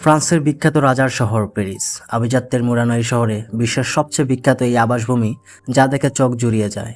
ফ্রান্সের বিখ্যাত রাজার শহর প্যারিস। আভিজাত্যের মুরানো এই শহরে বিশ্বের সবচেয়ে বিখ্যাত এই আবাসভূমি যা দেখে চোখ জুড়িয়ে যায়।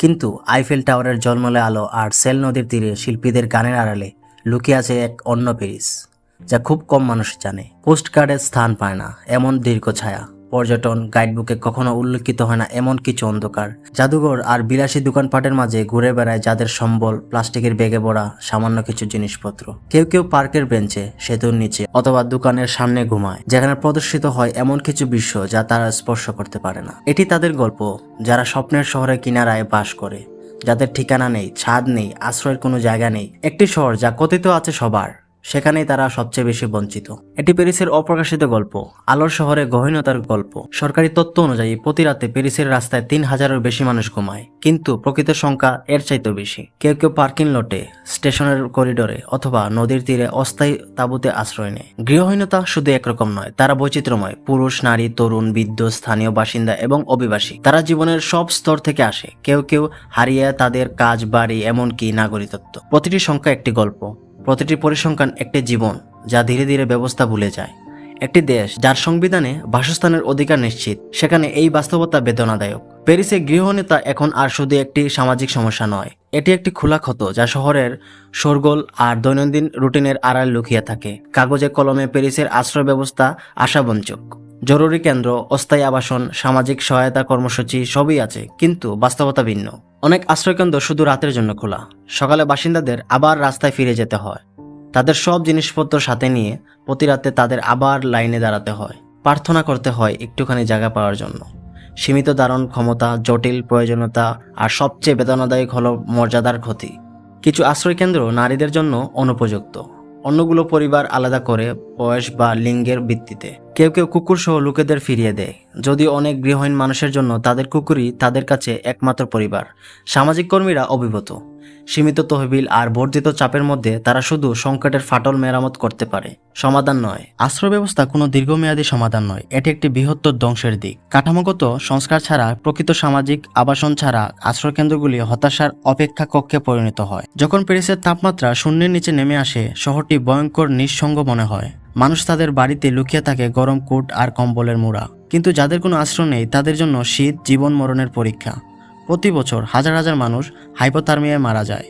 কিন্তু আইফেল টাওয়ারের জলমলে আলো আর সেল নদীর তীরে শিল্পীদের গানের আড়ালে লুকিয়ে আছে এক অন্য প্যারিস, যা খুব কম মানুষ জানে। পোস্ট কার্ডের স্থান পায় না, এমন দীর্ঘ ছায়া। পর্যটন গাইডবুকে কখনো উল্লেখিত হয় না এমন কিছু অন্ধকার। জাদুঘর আর বিলাসী দোকানপাটের মাঝে ঘুরে বেড়ায় যাদের সম্বল, প্লাস্টিকের বেগে ভরা, সামান্য কিছু জিনিসপত্র। কেউ কেউ পার্কের বেঞ্চে, সেতুর নিচে, অথবা দোকানের সামনে ঘুমায়, যেখানে প্রদর্শিত হয় এমন কিছু বিশ্ব যা তারা স্পর্শ করতে পারে না। এটি তাদের গল্প, যারা স্বপ্নের শহরের কিনারায় বাস করে, যাদের ঠিকানা নেই, ছাদ নেই, আশ্রয়ের কোনো জায়গা নেই, একটি শহর যা কথিত আছে সবার। সেখানেই তারা সবচেয়ে বেশি বঞ্চিত। এটি প্যারিসের অপ্রকাশিত গল্প, আলোর শহরে গহীনতার গল্প। সরকারি তথ্য অনুযায়ী, প্রতি রাতে প্যারিসের রাস্তায় তিন হাজারের বেশি মানুষ ঘুমায়। কিন্তু প্রকৃত সংখ্যা এর চাইতেও বেশি। কেউ কেউ পার্কিং লটে, স্টেশনের করিডোরে অথবা নদীর তীরে অস্থায়ী তাঁবুতে আশ্রয় নেয়। গৃহহীনতা শুধু একরকম নয়, তারা বৈচিত্র্যময়। পুরুষ, নারী, তরুণ, বৃদ্ধ, স্থানীয় বাসিন্দা এবং অভিবাসী। তারা জীবনের সব স্তর থেকে আসে। কেউ কেউ হারিয়ে তাদের কাজ, বাড়ি, এমনকি নাগরিকত্ব। প্রতিটি সংখ্যা একটি গল্প। প্রতিটি পরিসংখ্যান একটি জীবন, যা ধীরে ধীরে ব্যবস্থা ভুলে যায়। একটি দেশ, যার সংবিধানে বাসস্থানের অধিকার নিশ্চিত, সেখানে এই বাস্তবতা বেদনাদায়ক। প্যারিসে গৃহনেতা এখন আর শুধু একটি সামাজিক সমস্যা নয়, এটি একটি খোলা ক্ষত, যা শহরের শোরগোল আর দৈনন্দিন রুটিনের আড়াল লুকিয়ে থাকে। কাগজে কলমে প্যারিসের আশ্রয় ব্যবস্থা আশাবঞ্চক জরুরি কেন্দ্র, অস্থায়ী আবাসন, সামাজিক সহায়তা কর্মসূচি সবই আছে, কিন্তু বাস্তবতা ভিন্ন। অনেক আশ্রয়কেন্দ্র শুধু রাতের জন্য খোলা। সকালে বাসিন্দাদের আবার রাস্তায় ফিরে যেতে হয়। তাদের সব জিনিসপত্র সাথে নিয়ে প্রতি রাতে তাদের আবার লাইনে দাঁড়াতে হয়। প্রার্থনা করতে হয় একটুখানি জায়গা পাওয়ার জন্য। সীমিত ধারণ ক্ষমতা, জটিল প্রয়োজনীয়তা আর সবচেয়ে বেদনাদায়ক হলো মর্যাদার ক্ষতি। কিছু আশ্রয়কেন্দ্র নারীদের জন্য অনুপযুক্ত। অন্যগুলো পরিবার আলাদা করে বয়স বা লিঙ্গের ভিত্তিতে। কেউ কেউ কুকুর সহ লোকেদের ফিরিয়ে দেয়। যদি অনেক গৃহহীন মানুষের জন্য তাদের কুকুরই তাদের কাছে একমাত্র পরিবার। সামাজিক কর্মীরা অভিভূত। সীমিত তহবিল আর বর্ধিত চাপের মধ্যে তারা শুধু সংকটের ফাটল মেরামত করতে পারে। সমাধান নয়। আশ্রয় ব্যবস্থা কোনো দীর্ঘমেয়াদী সমাধান নয়। এটি একটি বৃহত্তর ধ্বংসের দিক। কাঠামোগত সংস্কার ছাড়া প্রকৃত সামাজিক আবাসন ছাড়া আশ্রয়কেন্দ্রগুলি হতাশার অপেক্ষা কক্ষে পরিণত হয়। যখন প্যারিসের তাপমাত্রা শূন্যের নিচে নেমে আসে, শহরটি ভয়ঙ্কর নিঃসঙ্গ মনে হয়। মানুষ তাদের বাড়িতে লুকিয়ে থাকে গরম কোট আর কম্বলের মুড়া। কিন্তু যাদের কোনো আশ্রয় নেই, তাদের জন্য শীত, জীবন মরণের পরীক্ষা। প্রতি বছর হাজার হাজার মানুষ হাইপোথার্মিয়ায় মারা যায়।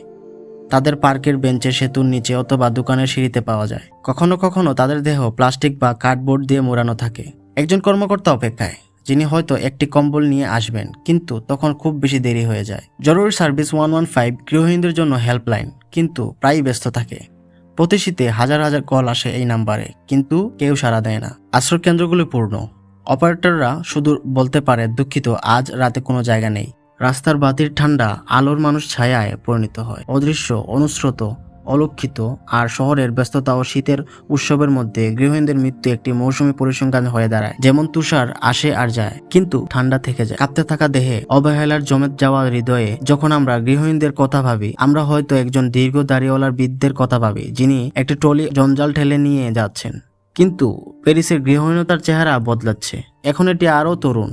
তাদের পার্কের বেঞ্চে সেতুর নিচে অথবা দোকানের সিঁড়িতে পাওয়া যায়। কখনো কখনো তাদের দেহ প্লাস্টিক বা কার্ডবোর্ড দিয়ে মোড়ানো থাকে। একজন কর্মকর্তা অপেক্ষায়, যিনি হয়তো একটি কম্বল নিয়ে আসবেন, কিন্তু তখন খুব বেশি দেরি হয়ে যায়। জরুরি সার্ভিস ওয়ান ওয়ান ফাইভ গৃহহীনদের জন্য হেল্পলাইন, কিন্তু প্রায়ই ব্যস্ত থাকে। প্রতি শীতে হাজার হাজার কল আসে এই নাম্বারে, কিন্তু কেউ সাড়া দেয় না। আশ্রয় কেন্দ্রগুলি পূর্ণ। অপারেটররা শুধু বলতে পারে, দুঃখিত, আজ রাতে কোনো জায়গা নেই। রাস্তার বাতির ঠান্ডা আলোর মানুষ ছায়ায় পরিণত হয়। অদৃশ্য, অনুস্রোত অলক্ষিত আর শহরের ব্যস্ততা ও শীতের উৎসবের মধ্যে গৃহহীনদের মৃত্যু একটি মৌসুমী পরিসংখ্যান হয়ে দাঁড়ায়, যেমন তুষার আসে আর যায়, কিন্তু ঠান্ডা থেকে যায়। কাঁপতে থাকা দেহে অবহেলার জমে যাওয়া হৃদয়ে যখন আমরা গৃহহীনদের কথা ভাবি, আমরা হয়তো একজন দীর্ঘ দাড়িওয়ালার বৃদ্ধের কথা ভাবি, যিনি একটি ট্রলি জঞ্জাল ঠেলে নিয়ে যাচ্ছেন। কিন্তু প্যারিসের গৃহহীনতার চেহারা বদলাচ্ছে। এখন এটি আরও তরুণ।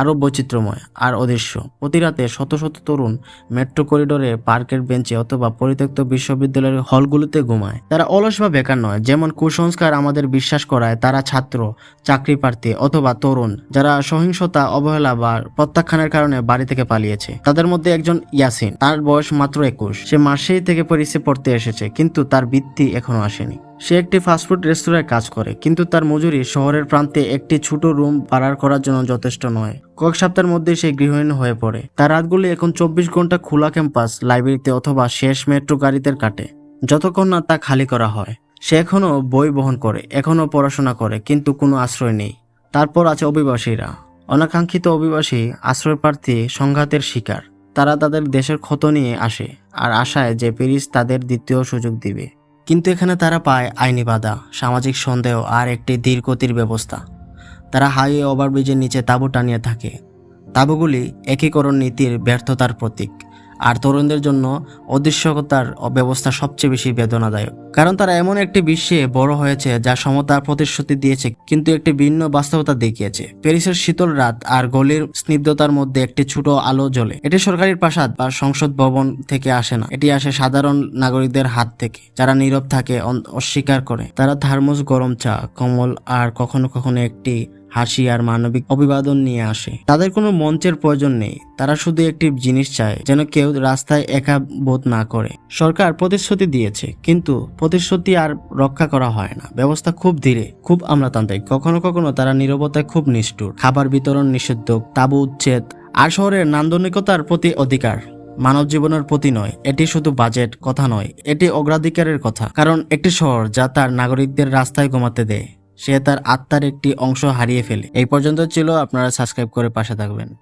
আরও বৈচিত্র্যময় আর অদৃশ্য। প্রতি রাতে শত শত তরুণ মেট্রো করিডোরে, পার্কের বেঞ্চে অথবা পরিত্যক্ত বিশ্ববিদ্যালয়ের হলগুলোতে ঘুমায়। তারা অলস বা বেকার নয়, যেমন কুসংস্কার আমাদের বিশ্বাস করায় তারা ছাত্র চাকরি প্রার্থী অথবা তরুণ, যারা সহিংসতা, অবহেলা বা প্রত্যাখ্যানের কারণে বাড়ি থেকে পালিয়েছে। তাদের মধ্যে একজন ইয়াসিন, তার বয়স মাত্র একুশ। সে মার্সেই থেকে প্যারিসে পড়তে এসেছে, কিন্তু তার বৃত্তি এখনও আসেনি। সে একটি ফাস্টফুড রেস্তোরাঁয় কাজ করে, কিন্তু তার মজুরি শহরের প্রান্তে একটি ছোট রুম ভাড়া করার জন্য যথেষ্ট নয়। কয়েক সপ্তাহের মধ্যে সে গৃহহীন হয়ে পড়ে। তার রাতগুলি এখন চব্বিশ ঘণ্টা খোলা ক্যাম্পাস, লাইব্রেরিতে অথবা শেষ মেট্রো গাড়িতে কাটে, যতক্ষণ না তা খালি করা হয়। সে এখনও বই বহন করে, এখনও পড়াশোনা করে, কিন্তু কোনো আশ্রয় নেই। তারপর আছে অভিবাসীরা। অনাকাঙ্ক্ষিত অভিবাসী, আশ্রয় প্রার্থী সংঘাতের শিকার। তারা তাদের দেশের ক্ষত নিয়ে আসে, আর আশায় যে প্যারিস তাদের দ্বিতীয় সুযোগ দিবে। কিন্তু এখানে তারা পায় আইনি বাধা, সামাজিক সন্দেহ আর একটি ধীরগতির ব্যবস্থা। তারা হাইওয়ে ওভারব্রিজের নিচে তাঁবু টানিয়ে থাকে। তাঁবুগুলি একীকরণ নীতির ব্যর্থতার প্রতীক। আর তরুণদের জন্য অদৃশ্যতার ব্যবস্থা সবচেয়ে বেশি বেদনাদায়ক। কারণ তারা এমন একটি বিশ্বে বড় হয়েছে যা সমতার প্রতিশ্রুতি দিয়েছে, কিন্তু একটি ভিন্ন বাস্তবতা দেখিয়েছে। প্যারিসের শীতল রাত আর গলির স্নিগ্ধতার মধ্যে একটি ছোট আলো জ্বলে। এটি সরকারি প্রাসাদ বা সংসদ ভবন থেকে আসে না। এটি আসে সাধারণ নাগরিকদের হাত থেকে, যারা নীরব থাকে অস্বীকার করে। তারা থার্মোস, গরম চা, কমল আর কখনো কখনো একটি হাসি আর মানবিক অভিবাদন নিয়ে আসে। তাদের কোনো মঞ্চের প্রয়োজন নেই। তারা শুধু একটি জিনিস চায়, যেন কেউ রাস্তায় একা বোধ না করে। সরকার প্রতিশ্রুতি দিয়েছে, কিন্তু প্রতিশ্রুতি আর রক্ষা করা হয় না। ব্যবস্থা খুব ধীরে, খুব আমলাতান্ত্রিক। কখনো কখনো তারা নীরবতায় খুব নিষ্ঠুর। খাবার বিতরণ নিষিদ্ধ, তাবু উচ্ছেদ, আর শহরের নান্দনিকতার প্রতি অধিকার। মানব জীবনের প্রতি নয়, এটি শুধু বাজেট কথা নয়, এটি অগ্রাধিকারের কথা। কারণ একটি শহর যা তার নাগরিকদের রাস্তায় ঘুমাতে দেয়। সে তার আত্মার একটি অংশ হারিয়ে ফেলে। এই পর্যন্ত ছিল, আপনারা সাবস্ক্রাইব করে পাশে থাকবেন।